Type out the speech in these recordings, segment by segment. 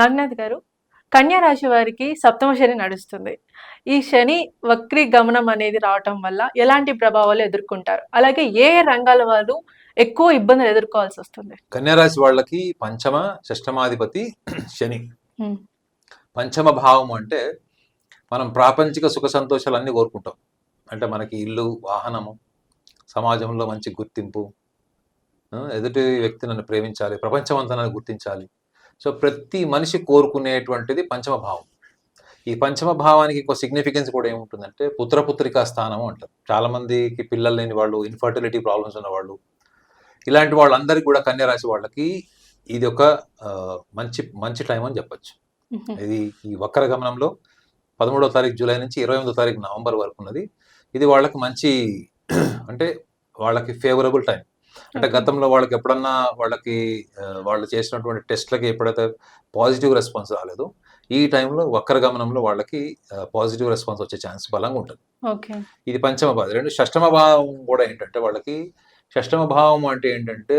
నాగనాథ్ గారు కన్యా రాశి వారికి సప్తమ శని నడుస్తుంది. ఈ శని వక్రీ గమనం అనేది రావటం వల్ల ఎలాంటి ప్రభావాలు ఎదుర్కొంటారు? అలాగే ఏ రంగాల వారు ఎక్కువ ఇబ్బందులు ఎదుర్కోవాల్సి వస్తుంది? కన్యారాశి వాళ్ళకి పంచమ షష్టమాధిపతి శని. పంచమ భావం అంటే మనం ప్రాపంచిక సుఖ సంతోషాలన్నీ కోరుకుంటాం. అంటే మనకి ఇల్లు వాహనము సమాజంలో మంచి గుర్తింపు ఎదుటి వ్యక్తి నన్ను ప్రేమించాలి నన్ను గుర్తించాలి. సో ప్రతి మనిషి కోరుకునేటువంటిది పంచమ భావం ఈ పంచమ భావానికి ఇంకో సిగ్నిఫికెన్స్ కూడా ఏముంటుందంటే పుత్రపుత్రికా స్థానం అంటారు. చాలా మందికి పిల్లలు లేని వాళ్ళు ఇన్ఫర్టిలిటీ ప్రాబ్లమ్స్ ఉన్న వాళ్ళు ఇలాంటి వాళ్ళందరికీ కూడా కన్యరాశి వాళ్ళకి ఇది ఒక మంచి మంచి టైం అని చెప్పొచ్చు. ఇది ఈ వక్ర గమనంలో పదమూడవ తారీఖు జూలై నుంచి ఇరవై ఎనిమిదో తారీఖు నవంబర్ వరకు ఉన్నది. ఇది వాళ్ళకి మంచి అంటే వాళ్ళకి ఫేవరబుల్ టైం అంటే. గతంలో వాళ్ళకి ఎప్పుడన్నా వాళ్ళకి వాళ్ళు చేసినటువంటి టెస్ట్లకి ఎప్పుడైతే పాజిటివ్ రెస్పాన్స్ రాలేదో ఈ టైంలో వక్ర గమనంలో వాళ్ళకి పాజిటివ్ రెస్పాన్స్ వచ్చే ఛాన్స్ బలంగా ఉంటుంది. ఇది పంచమ భావం. రెండు షష్టమ భావం కూడా ఏంటంటే వాళ్ళకి షష్టమ భావం అంటే ఏంటంటే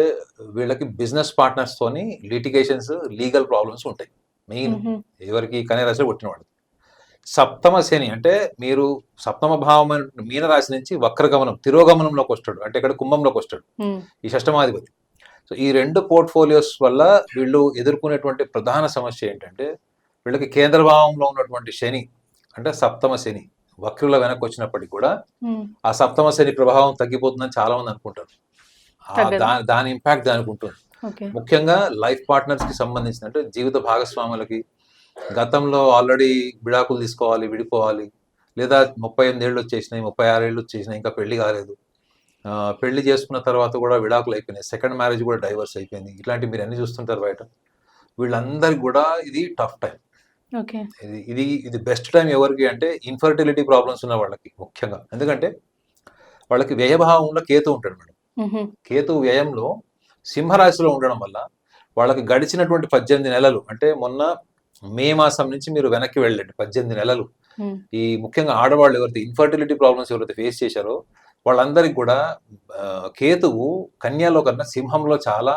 వీళ్ళకి బిజినెస్ పార్ట్నర్స్ తోని లిటిగేషన్స్ లీగల్ ప్రాబ్లమ్స్ ఉంటాయి. మెయిన్ ఎవరికి కన్యరాశిలో పుట్టిన వాడు సప్తమ శని అంటే మీరు సప్తమ భావం మీనరాశి నుంచి వక్రగమనం తిరోగమనంలోకి వస్తాడు. అంటే ఇక్కడ కుంభంలోకి వస్తాడు. ఈ షష్టమాధిపతి. సో ఈ రెండు పోర్ట్ఫోలియోస్ వల్ల వీళ్ళు ఎదుర్కొనేటువంటి ప్రధాన సమస్య ఏంటంటే వీళ్ళకి కేంద్ర భావంలో ఉన్నటువంటి శని అంటే సప్తమ శని వక్రుల వెనక్కి వచ్చినప్పటికీ కూడా ఆ సప్తమ శని ప్రభావం తగ్గిపోతుందని చాలా మంది అనుకుంటారు దాని ఇంపాక్ట్ దానికి ఉంటుంది. ముఖ్యంగా లైఫ్ పార్ట్నర్స్కి సంబంధించిన అంటే జీవిత భాగస్వాములకి గతంలో ఆల్రెడీ విడాకులు తీసుకోవాలి విడిపోవాలి. లేదా ముప్పై ఎనిమిది ఏళ్ళు వచ్చేసినాయి ముప్పై ఆరు ఏళ్ళు వచ్చేసినాయి ఇంకా పెళ్ళి కాలేదు. పెళ్ళి చేసుకున్న తర్వాత కూడా విడాకులు అయిపోయినాయి. సెకండ్ మ్యారేజ్ కూడా డైవర్స్ అయిపోయింది. ఇట్లాంటివి మీరు అన్ని చూస్తుంటారు బయట. వీళ్ళందరికీ కూడా ఇది టఫ్ టైం ఇది ఇది బెస్ట్ టైం ఎవరికి అంటే ఇన్ఫర్టిలిటీ ప్రాబ్లమ్స్ ఉన్న వాళ్ళకి ముఖ్యంగా. ఎందుకంటే వాళ్ళకి వ్యయభావంలో కేతు ఉంటాడు మేడం. కేతు వ్యయంలో సింహరాశిలో ఉండడం వల్ల వాళ్ళకి గడిచినటువంటి పద్దెనిమిది నెలలు అంటే మొన్న మే మాసం నుంచి మీరు వెనక్కి వెళ్ళండి పద్దెనిమిది నెలలు. ఈ ముఖ్యంగా ఆడవాళ్ళు ఎవరైతే ఇన్ఫర్టిలిటీ ప్రాబ్లమ్స్ ఎవరైతే ఫేస్ చేశారో వాళ్ళందరికీ కూడా కేతువు కన్యాలో కన్నా సింహంలో చాలా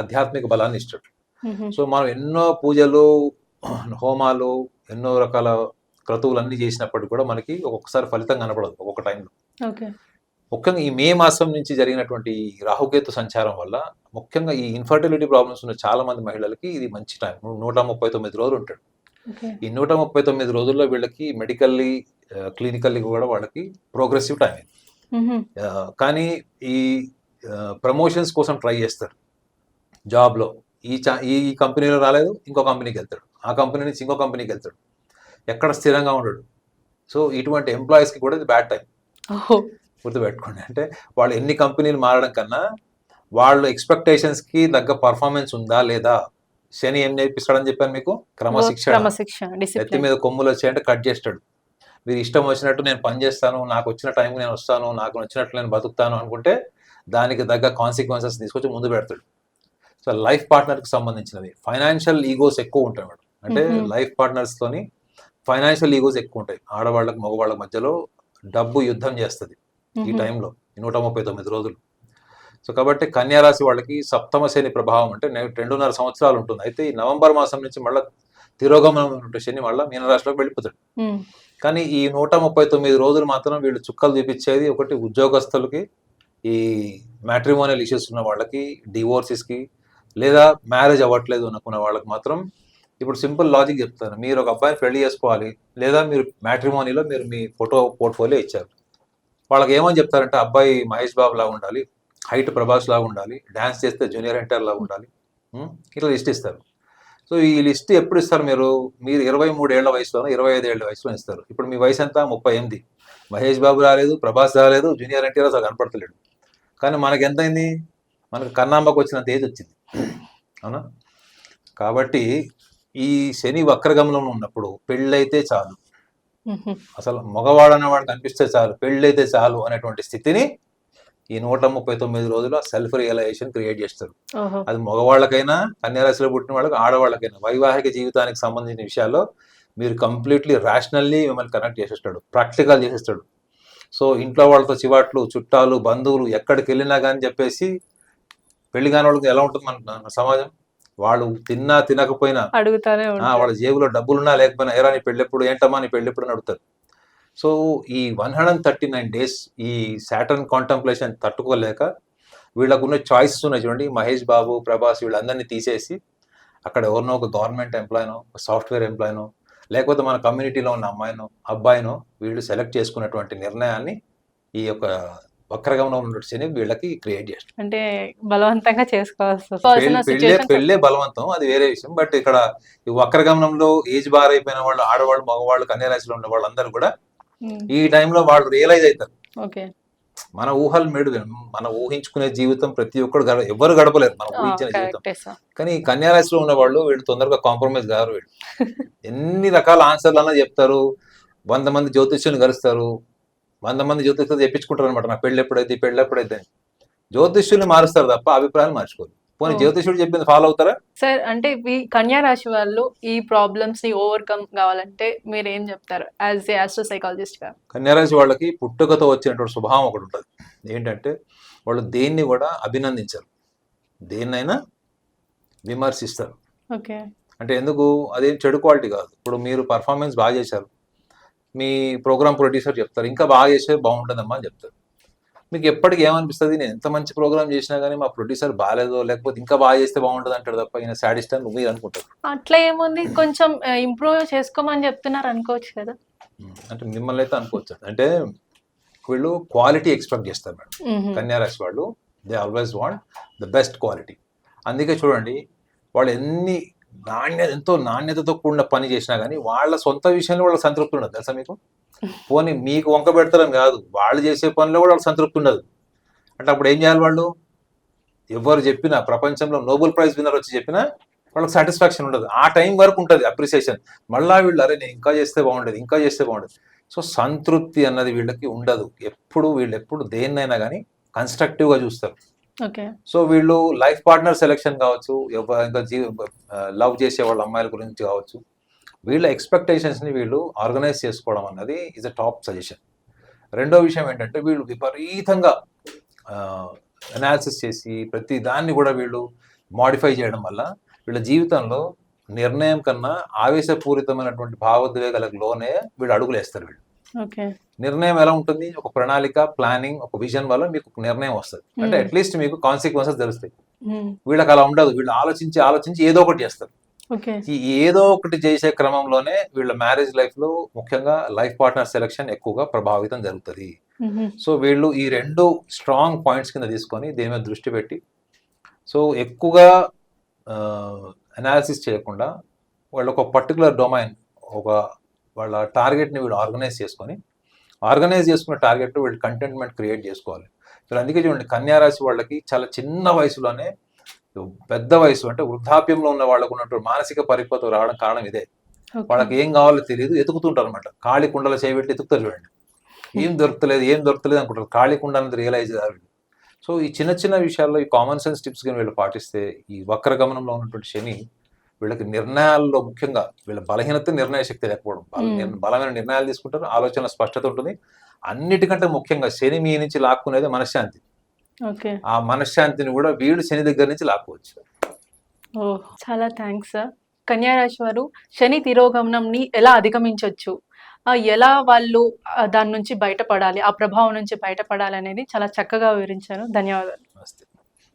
ఆధ్యాత్మిక బలాన్ని ఇస్తాడు. సో మనం ఎన్నో పూజలు హోమాలు ఎన్నో రకాల క్రతువులన్నీ చేసినప్పటికీ కూడా మనకి ఒక్కొక్కసారి ఫలితం కనపడదు ఒక్కొక్క టైంలో. ముఖ్యంగా ఈ మే మాసం నుంచి జరిగినటువంటి రాహుకేతు సంచారం వల్ల ముఖ్యంగా ఈ ఇన్ఫర్టిలిటీ ప్రాబ్లమ్స్ ఉన్న చాలా మంది మహిళలకి ఇది మంచి టైం నూట ముప్పై తొమ్మిది రోజులు ఉంటాడు. ఈ నూట ముప్పై తొమ్మిది రోజుల్లో వీళ్ళకి మెడికల్లీ క్లినికల్లీ కూడా వాళ్ళకి ప్రోగ్రెసివ్ టైం ఇది. కానీ ఈ ప్రమోషన్స్ కోసం ట్రై చేస్తారు. జాబ్లో ఈ చా ఈ కంపెనీలో రాలేదు ఇంకో కంపెనీకి వెళ్తాడు. ఆ కంపెనీ నుంచి ఇంకో కంపెనీకి వెళ్తాడు. ఎక్కడ స్థిరంగా ఉండడు. సో ఇటువంటి ఎంప్లాయీస్కి కూడా ఇది బ్యాడ్ టైం గుర్తుపెట్టుకోండి. అంటే వాళ్ళు ఎన్ని కంపెనీలు మారడం కన్నా వాళ్ళు ఎక్స్పెక్టేషన్స్కి తగ్గ పర్ఫార్మెన్స్ ఉందా లేదా? శని ఏం నేర్పిస్తాడని చెప్పాను మీకు? క్రమశిక్షణ. ఎత్తి మీద కొమ్ములు వచ్చాయంటే కట్ చేస్తాడు. మీరు ఇష్టం వచ్చినట్టు నేను పని చేస్తాను నాకు వచ్చిన టైంకి నేను వస్తాను నాకు వచ్చినట్లు నేను బతుకుతాను అనుకుంటే దానికి తగ్గ కాన్సిక్వెన్సెస్ తీసుకొచ్చి ముందు పెడతాడు. సో లైఫ్ పార్ట్నర్కి సంబంధించినవి. ఫైనాన్షియల్ ఈగోస్ ఎక్కువ ఉంటాయి మేడం. అంటే. లైఫ్ పార్ట్నర్స్ తోని ఫైనాన్షియల్ ఈగోస్ ఎక్కువ ఉంటాయి. ఆడవాళ్ళకి మగవాళ్ళ మధ్యలో డబ్బు యుద్ధం చేస్తుంది. ఈ టైంలో నూట ముప్పై తొమ్మిది రోజులు. సో కాబట్టి కన్యా రాశి వాళ్ళకి సప్తమ శని ప్రభావం అంటే రెండున్నర సంవత్సరాలు ఉంటుంది. అయితే ఈ నవంబర్ మాసం నుంచి మళ్ళీ తిరోగమనం శని మళ్ళీ మీనరాశిలోకి వెళ్ళిపోతాడు. కానీ ఈ నూట ముప్పై తొమ్మిది రోజులు మాత్రం వీళ్ళు చుక్కలు చూపించేది ఒకటి ఉద్యోగస్తులకి ఈ మ్యాట్రిమోనియల్ ఇష్యూస్ ఉన్న వాళ్ళకి డివోర్సెస్కి లేదా మ్యారేజ్ అవ్వట్లేదు అనుకున్న వాళ్ళకి మాత్రం ఇప్పుడు సింపుల్ లాజిక్ చెప్తాను. మీరు ఒక అబ్బాయిని పెళ్ళి చేసుకోవాలి లేదా మీరు మ్యాట్రిమోనీలో మీరు మీ ఫోటో పోర్ట్ఫోలియో ఇచ్చారు. వాళ్ళకి ఏమని చెప్తారంటే అబ్బాయి మహేష్ బాబు లాగా ఉండాలి హైట్ ప్రభాస్ లాగా ఉండాలి డ్యాన్స్ చేస్తే జూనియర్ ఎన్టీఆర్ లాగా ఉండాలి. ఇట్లా లిస్ట్ ఇస్తారు. సో ఈ లిస్ట్ ఎప్పుడు ఇస్తారు మీరు? మీరు ఇరవై మూడు ఏళ్ళ వయసులో ఇరవై ఐదు ఏళ్ళ వయసులో ఇస్తారు. ఇప్పుడు మీ వయసు ఎంత? ముప్పై ఎనిమిది. మహేష్ బాబు రాలేదు ప్రభాస్ రాలేదు జూనియర్ ఎన్టీఆర్ అసలు కనపడతలేడు. కానీ మనకి ఎంత అయింది మనకు కన్నాంబకు వచ్చినంత ఏజ్ వచ్చింది. అవునా? కాబట్టి ఈ శని వక్రగమనంలో ఉన్నప్పుడు పెళ్ళైతే చాలు. అసలు మగవాడు అనేవాడు కనిపిస్తే చాలు పెళ్ళైతే చాలు అనేటువంటి స్థితిని ఈ నూట ముప్పై తొమ్మిది రోజుల సెల్ఫ్ రియలైజేషన్ క్రియేట్ చేస్తారు. అది మగవాళ్ళకైనా కన్యారాశిలో పుట్టిన వాళ్ళకి ఆడవాళ్ళకైనా వైవాహిక జీవితానికి సంబంధించిన విషయాల్లో మీరు కంప్లీట్లీ రేషనల్లీ మిమ్మల్ని కనెక్ట్ చేసేస్తాడు ప్రాక్టికల్ చేసేస్తాడు. సో ఇంట్లో వాళ్ళతో చివాట్లు చుట్టాలు బంధువులు ఎక్కడికి వెళ్ళినా కానీ చెప్పేసి పెళ్ళి కాని వాళ్ళకి ఎలా ఉంటుంది మన సమాజం? వాళ్ళు తిన్నా తినకపోయినా అడుగుతానే వాళ్ళ జేబులో డబ్బులున్నా లేకపోయినా ఎరా నీ పెళ్ళెప్పుడు ఏంటమ్మా నీ పెళ్ళెప్పుడు అని అడుగుతారు. సో ఈ one hundred and thirty nine days ఈ సాటర్న్ కాంటంప్లేషన్ తట్టుకోలేక వీళ్ళకు ఉన్న చాయిసెస్ ఉన్నాయి చూడండి మహేష్ బాబు ప్రభాస్ వీళ్ళందరినీ తీసేసి అక్కడ ఎవరినో ఒక గవర్నమెంట్ ఎంప్లాయనో సాఫ్ట్వేర్ ఎంప్లాయనో లేకపోతే మన కమ్యూనిటీలో ఉన్న అమ్మాయినో అబ్బాయినో వీళ్ళు సెలెక్ట్ చేసుకున్నటువంటి నిర్ణయాన్ని ఈ యొక్క వక్రగమనం ఉన్నటువంటి శని వీళ్ళకి క్రియేట్ చేస్తారు అంటే బలవంతంగా చేసుకోవాల్సి పెళ్ళి- బలవంతం అది వేరే విషయం. బట్ ఇక్కడ ఈ వక్రగమనంలో ఏజ్ బార్ అయిపోయిన వాళ్ళు ఆడవాళ్ళు మగవాళ్ళు కన్యారాశిలో ఉన్న వాళ్ళందరూ కూడా ఈ టైంలో వాళ్ళు రియలైజ్ అవుతారు. ఓకే. మన ఊహలు మేడు మనం ఊహించుకునే జీవితం ప్రతి ఒక్కరు గడ ఎవరు గడపలేరు. మనం ఊహించిన జీవితం. కానీ కన్యారాశిలో ఉన్న వాళ్ళు వీళ్ళు తొందరగా కాంప్రమైజ్ కారు వీళ్ళు. ఎన్ని రకాల ఆన్సర్లు అన్నా చెప్తారు. వంద మంది జ్యోతిష్యుని కలుస్తారు. వంద మంది జ్యోతిష్యులు చెప్పించుకుంటారు అనమాట నా పెళ్ళి ఎప్పుడైతే పెళ్ళి ఎప్పుడైతే అని. జ్యోతిష్యుల్ని మారుస్తారు తప్ప అభిప్రాయాలు మార్చుకోరు. పోనీ. జ్యోతిష్యుడు చెప్పింది ఫాలో అవుతారా? సార్ అంటే ఈ కన్యా రాశి వాళ్ళు ఈ ప్రాబ్లమ్స్ని ఓవర్కమ్ కావాలంటే మీరు ఏం చెప్తారు? యాజ్ ఏ ఆస్ట్రో సైకాలజిస్ట్గా. కన్యారాశి వాళ్ళకి పుట్టుకతో వచ్చినటువంటి స్వభావం ఒకటి ఉంటుంది. ఏంటంటే వాళ్ళు దేన్ని కూడా అభినందించరు. దేన్నైనా విమర్శిస్తారు. ఓకే. అంటే ఎందుకు? అదేం చెడు క్వాలిటీ కాదు. ఇప్పుడు మీరు పర్ఫార్మెన్స్ బాగా చేశారు. మీ ప్రోగ్రామ్ ప్రొడ్యూసర్ చెప్తారు. ఇంకా బాగా చేస్తే బాగుంటుందమ్మా అని చెప్తారు. మీకు ఎప్పటికీ ఏమనిపిస్తుంది? నేను ఎంత మంచి ప్రోగ్రామ్ చేసినా కానీ మా ప్రొడ్యూసర్ బాగాలేదో లేకపోతే ఇంకా బాగా చేస్తే బాగుంటుంది అంటాడు తప్ప ఈయన సాడిస్ట్ అని మీరు అనుకుంటారు అట్లా ఏముంది? కొంచెం ఇంప్రూవ్ చేసుకోమని చెప్తున్నారు అనుకోవచ్చు కదా. అంటే మిమ్మల్ని అయితే అనుకోవచ్చు. అంటే వీళ్ళు క్వాలిటీ ఎక్స్పెక్ట్ చేస్తారు మేడం. కన్యారాశి వాళ్ళు they always want the best quality. అందుకే చూడండి వాళ్ళు ఎన్ని నాణ్యత ఎంతో నాణ్యతతో కూడిన పని చేసినా కానీ వాళ్ళ సొంత విషయంలో వాళ్ళకి సంతృప్తి ఉండదు తెలుసా మీకు? పోనీ మీకు వంక పెడతారని కాదు వాళ్ళు చేసే పనిలో కూడా వాళ్ళకి సంతృప్తి ఉండదు. అంటే అప్పుడు ఏం చేయాలి వాళ్ళు? ఎవరు చెప్పినా ప్రపంచంలో నోబెల్ ప్రైజ్ విన్నర్ వచ్చి చెప్పినా వాళ్ళకి సాటిస్ఫాక్షన్ ఉండదు. ఆ టైం వరకు ఉంటుంది అప్రిసియేషన్. మళ్ళా వీళ్ళు అరే నేను ఇంకా చేస్తే బాగుండేది ఇంకా చేస్తే బాగుండేది. సో సంతృప్తి అన్నది వీళ్ళకి ఉండదు. ఎప్పుడు వీళ్ళు ఎప్పుడు దేన్నైనా కానీ కన్స్ట్రక్టివ్గా చూస్తారు. సో వీళ్ళు లైఫ్ పార్ట్నర్ సెలెక్షన్ కావచ్చు ఇంకా జీ లవ్ చేసే వాళ్ళ అమ్మాయిల గురించి కావచ్చు వీళ్ళ ఎక్స్పెక్టేషన్స్ని వీళ్ళు ఆర్గనైజ్ చేసుకోవడం అన్నది ఇస్ అ టాప్ సజెషన్ రెండో విషయం ఏంటంటే వీళ్ళు విపరీతంగా అనాలిసిస్ చేసి ప్రతి దాన్ని కూడా వీళ్ళు మాడిఫై చేయడం వల్ల వీళ్ళ జీవితంలో నిర్ణయం కన్నా ఆవేశపూరితమైనటువంటి భావోద్వేగాలకు లోనే వీళ్ళు అడుగులు వేస్తారు వీళ్ళు. నిర్ణయం ఎలా ఉంటుంది? ఒక ప్రణాళిక ప్లానింగ్ ఒక విజన్ వల్ల మీకు ఒక నిర్ణయం వస్తుంది. అంటే. అట్లీస్ట్ మీకు కాన్సిక్వెన్సెస్ తెలుస్తాయి. వీళ్ళకి అలా ఉండదు. వీళ్ళు ఆలోచించి ఆలోచించి ఏదో ఒకటి చేస్తారు. ఈ ఏదో ఒకటి చేసే క్రమంలోనే వీళ్ళ మ్యారేజ్ లైఫ్లో ముఖ్యంగా లైఫ్ పార్ట్నర్ సెలెక్షన్ ఎక్కువగా ప్రభావితం జరుగుతుంది. సో వీళ్ళు ఈ రెండు స్ట్రాంగ్ పాయింట్స్ కింద తీసుకొని దీని మీద దృష్టి పెట్టి సో ఎక్కువగా అనాలిసిస్ చేయకుండా వాళ్ళు ఒక పర్టికులర్ డొమైన్ ఒక వాళ్ళ టార్గెట్ని వీళ్ళు ఆర్గనైజ్ చేసుకొని ఆర్గనైజ్ చేసుకున్న టార్గెట్ వీళ్ళు కంటెంట్మెంట్ క్రియేట్ చేసుకోవాలి. సో అందుకే చూడండి కన్యారాశి వాళ్ళకి చాలా చిన్న వయసులోనే పెద్ద వయసు అంటే వృద్ధాప్యంలో ఉన్న వాళ్ళకు ఉన్నటువంటి మానసిక పరిపక్వత రావడం కారణం ఇదే. వాళ్ళకి ఏం కావాలో తెలియదు ఎతుకుతుంటారు అనమాట ఖాళీ కుండల చేయబెట్టి ఎతుకుతారు చూడండి. ఏం దొరకలేదు ఏం దొరకలేదు అనుకుంటారు. ఖాళీ కుండ అనేది రియలైజ్ కాదు. సో ఈ చిన్న చిన్న విషయాల్లో ఈ కామన్ సెన్స్ టిప్స్ కానీ వీళ్ళు పాటిస్తే ఈ వక్ర గమనంలో ఉన్నటువంటి శని వీళ్ళకి నిర్ణయాల్లో ముఖ్యంగా వీళ్ళ బలహీనత నిర్ణయ శక్తి లేకపోవడం. బలమైన నిర్ణయాలు తీసుకుంటారు ఆలోచన స్పష్టత ఉంటుంది. అన్నిటికంటే ముఖ్యంగా శని మీ నుంచి లాక్కునేది మనశ్శాంతి. ఓకే. ఆ మనశ్శాంతిని కూడా వీళ్ళు శని దగ్గర నుంచి లాక్కోవచ్చు. చాలా థ్యాంక్స్ సార్. కన్యా రాశి వారు శని తిరోగమనంని ఎలా అధిగమించవచ్చు ఎలా వాళ్ళు దాని నుంచి బయటపడాలి ఆ ప్రభావం నుంచి బయటపడాలి అనేది చాలా చక్కగా వివరించారు. ధన్యవాదాలు. నమస్తే.